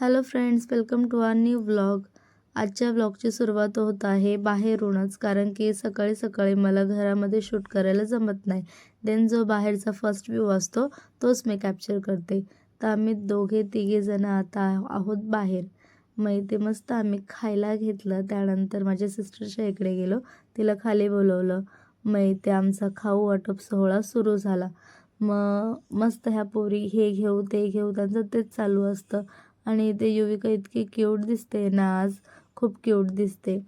Hello friends welcome to our new vlog. आजच्या व्लॉगची सुरुवात होत आहे बाहेरूनच कारण की सकाळी सकाळी मला घरामध्ये शूट करायला जमत नाही. देन जो बाहेरचा फर्स्ट व्ह्यू असतो तोच मी कॅप्चर करते. तर आम्ही दोघे तिघे जण आता आहोत बाहेर. मग इथे मस्त आम्ही खायला घेतलं त्यानंतर माझ्या सिस्टरच्या इकडे गेलो तिला खाली बोलवलं. मग इथे आमचा खाऊ वाटप सोहळा सुरू झाला. मग मस्त ह्या पोरी हे घेऊ ते घेऊ त्यांचं तेच चालू असतं. आणि इथे युविका इतकी क्यूट दिसते ना आज खूप क्यूट दिसते.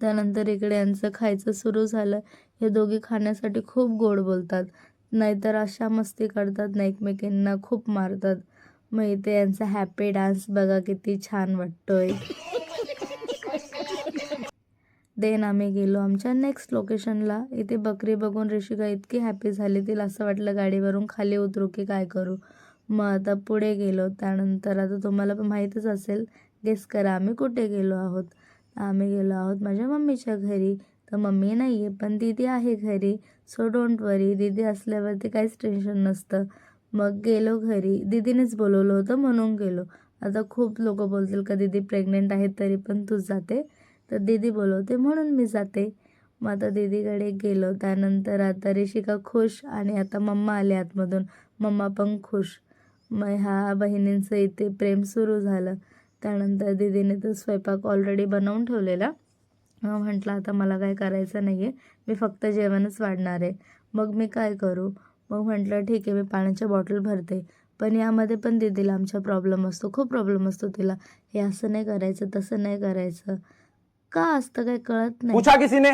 त्यानंतर इकडे यांचं खायचं सुरू झालं. हे दोघे खाण्यासाठी खूप गोड बोलतात. नाहीतर अशा मस्ती करतात ना एकमेकींना खूप मारतात. मग इथे यांचा हॅपी डान्स बघा किती छान वाटतोय. देन आम्ही गेलो आमच्या नेक्स्ट लोकेशनला इथे बकरी बघून ऋषिका इतकी हॅपी झाली तिला असं वाटलं गाडीवरून खाली उतरू की काय करू. मग आता पुढे गेलो. त्यानंतर आता तुम्हाला पण माहीतच असेल गेस करा आम्ही कुठे गेलो आहोत. आम्ही गेलो आहोत माझ्या मम्मीच्या घरी. तर मम्मी नाही आहे पण दीदी आहे घरी. सो डोंट वरी दीदी असल्यावरती काहीच टेन्शन नसतं. मग गेलो घरी. दीदीनेच बोलवलं होतं म्हणून गेलो. आता खूप लोक बोलतील का दीदी प्रेग्नेंट आहेत तरी पण तू जाते? तर दीदी बोलवते म्हणून मी जाते. मग आता दीदीकडे गेलो. त्यानंतर आता ऋषिका खुश आणि आता मम्मा आले आतमधून. मम्मा पण खुश. मग ह्या बहिणींचं इथे प्रेम सुरू झालं. त्यानंतर दीदीने तर स्वयंपाक ऑलरेडी बनवून ठेवलेला. मग म्हटलं आता मला काय करायचं नाही आहे मी फक्त जेवणच वाढणार आहे. मग मी काय करू? मग म्हटलं ठीक आहे मी पाण्याच्या बॉटल भरते. पण यामध्ये पण दीदीला आमचा प्रॉब्लेम असतो. खूप प्रॉब्लेम असतो तिला. हे असं नाही करायचं तसं नाही करायचं. का असतं काही कळत नाही. पूछा किसी ने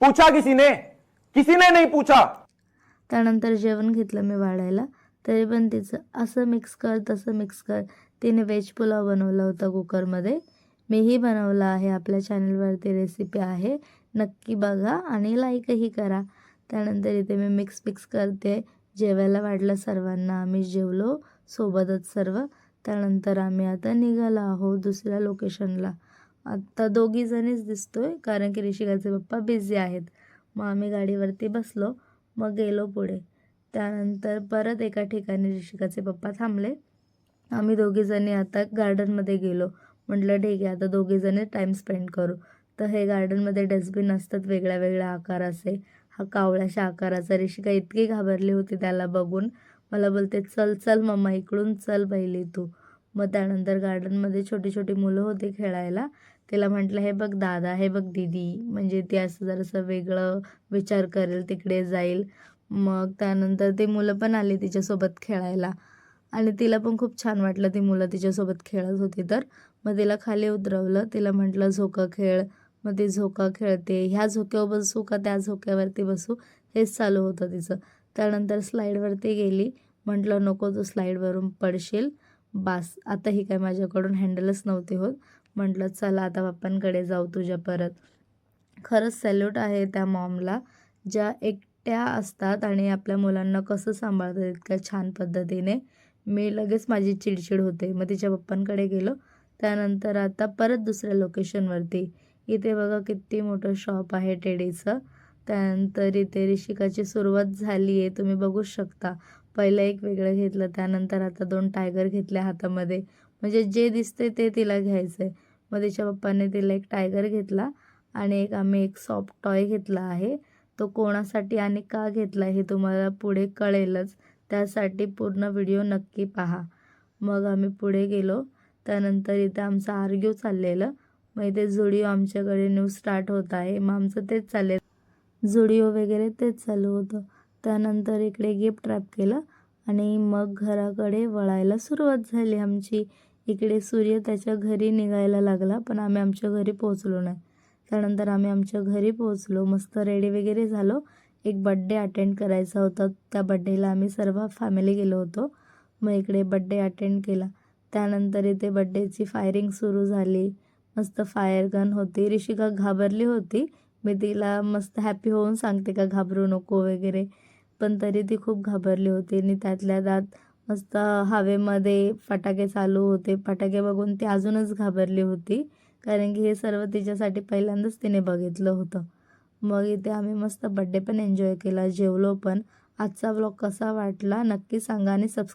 पूछा किसी ने किसी ने नहीं पूछा. त्यानंतर जेवण घेतलं मी वाढायला. तरी पण तिचं असं मिक्स कर तसं मिक्स कर. तिने व्हेज पुलाव बनवला होता कुकरमध्ये. मीही बनवला आहे. आपल्या चॅनलवरती रेसिपी आहे. नक्की बघा आणि लाईकही करा. त्यानंतर इथे मी मिक्स मिक्स करते. जेवायला वाढलं सर्वांना. आम्ही जेवलो सोबतच सर्व. त्यानंतर आम्ही आता निघालो आहोत दुसऱ्या लोकेशनला आत्ता दोघीजणीच दिसतोय कारण की ऋषिकाचे पप्पा बिझी आहेत. मग आम्ही गाडीवरती बसलो. मग गेलो पुढे. त्यानंतर परत एका ठिकाणी ऋषिकाचे पप्पा थांबले. आम्ही दोघीजणी आता गार्डनमध्ये गेलो. म्हटलं ठीक आहे आता दोघीजणी टाईम स्पेंड करू. तर हे गार्डनमध्ये डस्टबिन असतात वेगळ्या वेगळ्या आकाराचे. हा कावळ्याच्या आकाराचा. ऋषिका इतकी घाबरली होती त्याला बघून. मला बोलते चल चल मम्मा इकडून चल पहिली तू. मग त्यानंतर गार्डनमध्ये छोटी छोटी मुलं होती खेळायला. तिला म्हटलं हे बघ दादा हे बघ दीदी. म्हणजे ती असं जरासं वेगळं विचार करेल तिकडे जाईल. मग त्यानंतर ती मुलं पण आली तिच्यासोबत खेळायला. आणि तिला पण खूप छान वाटलं ती मुलं तिच्यासोबत खेळत होती. तर मग तिला खाली उतरवलं. तिला म्हटलं झोका खेळ. मग ती झोका खेळते. ह्या झोक्यावर बसू का त्या झोक्यावरती बसू? हेच चालू होतं तिचं. त्यानंतर स्लाईडवरती गेली. म्हटलं नको तू स्लाईडवरून पडशील. बास आता ही काय माझ्याकडून हँडलच नव्हते होत. म्हटलं चला आता पप्पांकडे जाऊ तुझ्या परत. खरंच सॅल्यूट आहे त्या मॉमला ज्या एक एकट्या असतात आणि आपल्या मुलांना कसं सांभाळतात इतक्या छान पद्धतीने मी लगेच माझी चिडचिड होते. मग तिच्या पप्पांकडे गेलो. त्यानंतर आता परत दुसऱ्या लोकेशनवरती इथे बघा किती मोठं शॉप आहे टेडीचं. त्यानंतर इथे रिशिकाची सुरुवात झाली आहे तुम्ही बघू शकता. पहिलं एक वेगळं घेतलं त्यानंतर आता दोन टायगर घेतल्या हातामध्ये. म्हणजे जे दिसते ते तिला घ्यायचं आहे मग तिच्या पप्पाने तिला एक टायगर घेतला आणि एक आम्ही एक सॉफ्ट टॉय घेतला आहे. तो कोणासाठी आणि का घेतला हे तुम्हाला पुढे कळेलच. त्यासाठी पूर्ण व्हिडिओ नक्की पहा. मग आम्ही पुढे गेलो. त्यानंतर इथं आमचं आर्ग्यू चाललेलं. मग इथे झुडिओ आमच्याकडे न्यू स्टार्ट होत आहे. मग आमचं तेच चालले झुडिओ वगैरे तेच चालू होतं. त्यानंतर इकडे गिफ्ट रॅप केलं आणि मग घराकडे वळायला सुरुवात झाली आमची. इकडे सूर्य त्याच्या घरी निघायला लागला पण आम्ही आमच्या घरी पोहोचलो नाही. त्यानंतर आम्ही आमच्या घरी पोहोचलो. मस्त रेडी वगैरे झालो. एक बड्डे अटेंड करायचा होता. त्या बड्डेला आम्ही सर्व फॅमिली गेलो होतो. मग इकडे बड्डे अटेंड केला. त्यानंतर इथे बड्डेची फायरिंग सुरू झाली. मस्त फायर गन होती. ऋषिका घाबरली होती. मी तिला मस्त हॅपी होऊन सांगते का घाबरू नको वगैरे. पण तरी ती खूप घाबरली होती. आणि त्यातल्या त्यात मस्त हवेमध्ये फटाके चालू होते. फटाके बघून ती अजूनच घाबरली होती. कारण की हे सर्व तिच्यासाठी पहिल्यांदाच तिने बघितलं होतं. मग इथे आम्ही मस्त बड्डे पण एन्जॉय केला जेवलो पण. आजचा ब्लॉग कसा वाटला नक्की सांगा आणि सबस्क्राईब